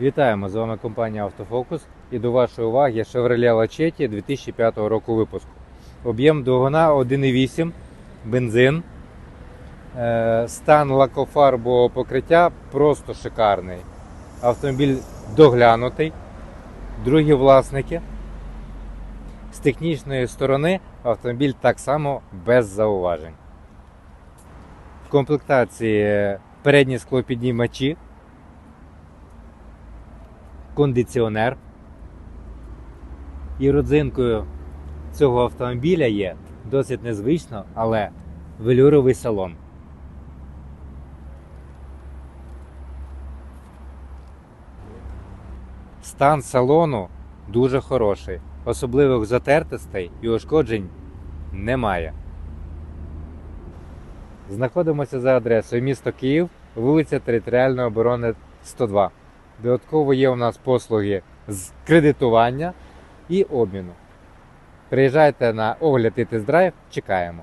Вітаємо! З вами компанія Автофокус і до вашої уваги Chevrolet Lachetti 2005 року випуску. Об'єм двигуна 1,8, бензин. Е, Стан лакофарбового покриття просто шикарний. Автомобіль доглянутий. Другі власники. З технічної сторони автомобіль так само без зауважень. В комплектації передні склопіднімачі, кондиціонер. І родзинкою цього автомобіля є досить незвично, але велюровий салон. Стан салону дуже хороший. Особливих затертостей і ушкоджень немає. Знаходимося за адресою місто Київ, вулиця Територіальної оборони 102. Додатково є у нас послуги з кредитування і обміну. Приїжджайте на огляд і тест-драйв, чекаємо.